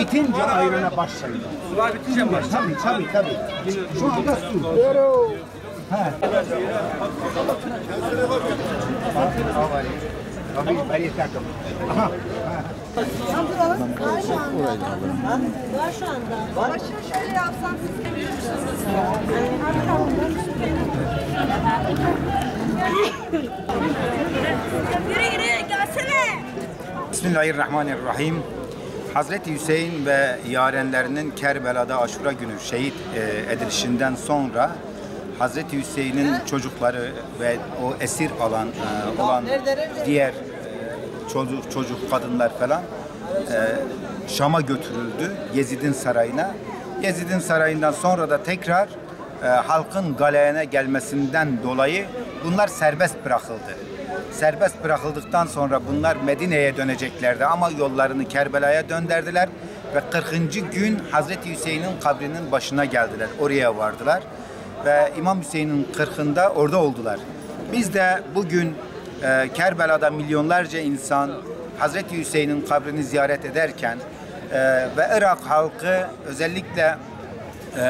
Bitince ayrına başlayın. Sular bitince mi başlayacak? Tabii tabii tabii. Şu anda su. Ha. Abi bari takım. Aha. Var şu anda. Var şu anda. Başını şöyle yapsam siz de bilirsiniz. Yürü gelsene. Bismillahirrahmanirrahim. Hazreti Hüseyin ve yarenlerinin Kerbela'da Aşura günü şehit e, edilişinden sonra Hazreti Hüseyin'in çocukları ve o esir alan e, olan diğer e, çocuk çocuk kadınlar falan Şam'a götürüldü Yezid'in sarayına. Yezid'in sarayından sonra da tekrar halkın galeyana gelmesinden dolayı bunlar serbest bırakıldı. Serbest bırakıldıktan sonra bunlar Medine'ye döneceklerdi ama yollarını Kerbela'ya döndürdüler ve 40. gün Hazreti Hüseyin'in kabrinin başına geldiler. Oraya vardılar ve İmam Hüseyin'in 40'ında orada oldular. Biz de bugün e, Kerbela'da milyonlarca insan Hazreti Hüseyin'in kabrini ziyaret ederken e, ve Irak halkı özellikle e,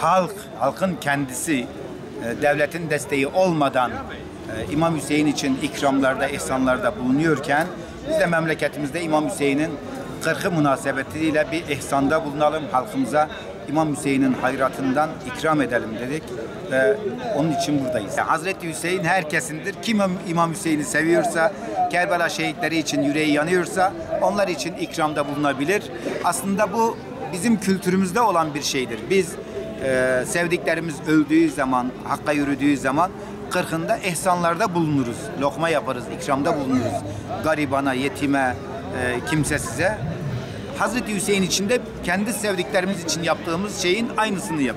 halk, halkın kendisi e, devletin desteği olmadan e, İmam Hüseyin için ikramlarda, ihsanlarda bulunuyorken biz de memleketimizde İmam Hüseyin'in 40'ı münasebetiyle bir ihsanda bulunalım halkımıza. İmam Hüseyin'in hayratından ikram edelim dedik ve onun için buradayız. Hazreti Hüseyin herkesindir. Kim İmam Hüseyin'i seviyorsa, Kerbela şehitleri için yüreği yanıyorsa onlar için ikramda bulunabilir. Aslında bu bizim kültürümüzde olan bir şeydir. Biz e, sevdiklerimiz öldüğü zaman, hakka yürüdüğü zaman kırkında ihsanlarda bulunuruz. Lokma yaparız, ikramda bulunuruz. Garibana, yetime, e, kimsesize. Hazreti Hüseyin için de kendi sevdiklerimiz için yaptığımız şeyin aynısını yapıyor.